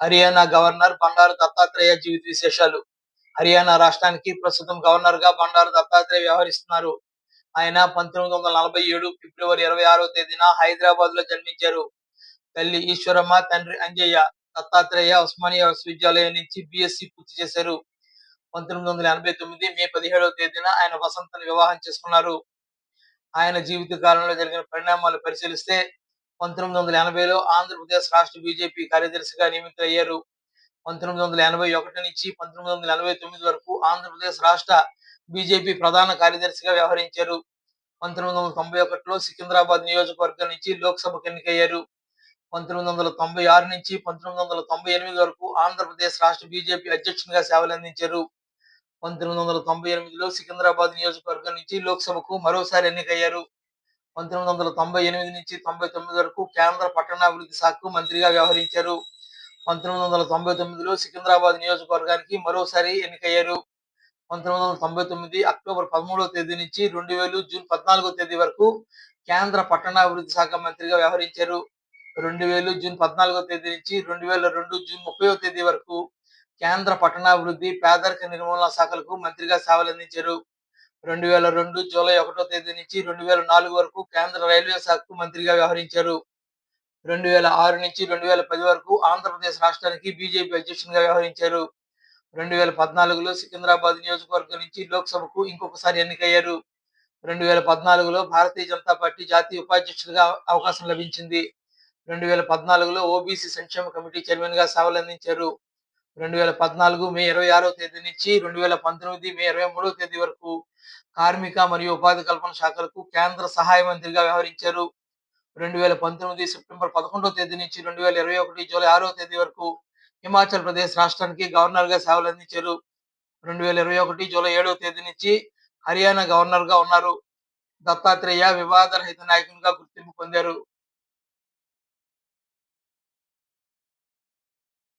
Haryana governor Bandaru Dattatreya జీవిత విశేషాలు. హర్యానా రాష్ట్రానికి ప్రస్తుతం గవర్నర్గా బండారు దత్తాత్రేయ వ్యవహరిస్తున్నారు. ఆయన పంతొమ్మిది వందల నలభై ఏడు ఫిబ్రవరి ఇరవై ఆరో తేదీన హైదరాబాద్లో జన్మించారు. తల్లి ఈశ్వరమ్మ తండ్రి అంజయ్య దత్తాత్రేయ ఉస్మానియా విశ్వవిద్యాలయం నుంచి బిఎస్సి పూర్తి చేశారు. పంతొమ్మిది వందల ఎనభై తొమ్మిది మే పదిహేడవ తేదీన ఆయన వసంతను వివాహం చేసుకున్నారు. ఆయన జీవిత కాలంలో జరిగిన పరిణామాలు పరిశీలిస్తే పంతొమ్మిది వందల ఎనభైలో ఆంధ్రప్రదేశ్ రాష్ట్ర బీజేపీ కార్యదర్శిగా నియమితులయ్యారు. పంతొమ్మిది వందల ఎనభై ఒకటి నుంచి పంతొమ్మిది వందల ఎనభై తొమ్మిది వరకు ఆంధ్రప్రదేశ్ రాష్ట్ర బీజేపీ ప్రధాన కార్యదర్శిగా వ్యవహరించారు. పంతొమ్మిది వందల తొంభై ఒకటిలో సికింద్రాబాద్ నియోజకవర్గం నుంచి లోక్సభకు ఎన్నికయ్యారు. పంతొమ్మిది వందల తొంభై ఆరు నుంచి పంతొమ్మిది వందల తొంభై ఎనిమిది వరకు ఆంధ్రప్రదేశ్ రాష్ట్ర బీజేపీ అధ్యక్షునిగా సేవలందించారు. పంతొమ్మిది వందల తొంభై ఎనిమిదిలో సికింద్రాబాద్ నియోజకవర్గం నుంచి లోక్సభకు మరోసారి ఎన్నికయ్యారు. పంతొమ్మిది వందల తొంభై ఎనిమిది నుంచి తొంభై తొమ్మిది వరకు కేంద్ర పట్టణాభివృద్ధి శాఖకు మంత్రిగా వ్యవహరించారు. పంతొమ్మిది వందల తొంభై తొమ్మిదిలో సికింద్రాబాద్ నియోజకవర్గానికి మరోసారి ఎన్నికయ్యారు. పంతొమ్మిది వందల తొంభై తొమ్మిది అక్టోబర్ పదమూడవ తేదీ నుంచి రెండు వేలు జూన్ పద్నాలుగో తేదీ వరకు కేంద్ర పట్టణాభివృద్ధి శాఖ మంత్రిగా వ్యవహరించారు. రెండు వేలు జూన్ పద్నాలుగో తేదీ నుంచి రెండు వేల రెండు జూన్ ముప్పైవ తేదీ వరకు కేంద్ర పట్టణాభివృద్ధి పేదరిక నిర్మూలన శాఖలకు మంత్రిగా సేవలందించారు. రెండు వేల రెండు జూలై ఒకటో తేదీ నుంచి రెండు వేల నాలుగు వరకు కేంద్ర రైల్వే శాఖకు మంత్రిగా వ్యవహరించారు. రెండు వేల ఆరు నుంచి రెండు వేల పది వరకు ఆంధ్రప్రదేశ్ రాష్ట్రానికి బీజేపీ అధ్యక్షునిగా వ్యవహరించారు. రెండు వేల పద్నాలుగులో సికింద్రాబాద్ నియోజకవర్గం నుంచి లోక్సభకు ఇంకొకసారి ఎన్నికయ్యారు. రెండు వేల పద్నాలుగులో భారతీయ జనతా పార్టీ జాతీయ ఉపాధ్యక్షుడిగా అవకాశం లభించింది. రెండు వేల పద్నాలుగులో ఓబీసీ సంక్షేమ కమిటీ చైర్మన్గా సేవలందించారు. రెండు వేల పద్నాలుగు మే ఇరవై ఆరో తేదీ నుంచి రెండు వేల పంతొమ్మిది మే ఇరవై మూడో తేదీ వరకు కార్మిక మరియు ఉపాధి కల్పన శాఖలకు కేంద్ర సహాయ మంత్రిగా వ్యవహరించారు. రెండు వేల పంతొమ్మిది సెప్టెంబర్ పదకొండో తేదీ నుంచి రెండు వేల ఇరవై ఒకటి జూలై ఆరో తేదీ వరకు హిమాచల్ ప్రదేశ్ రాష్ట్రానికి గవర్నర్గా సేవలు అందించారు. రెండు వేల ఇరవై ఒకటి జూలై ఏడవ తేదీ నుంచి హర్యానా గవర్నర్గా ఉన్నారు. దత్తాత్రేయ వివాదరహిత నాయకునిగా గుర్తింపు పొందారు.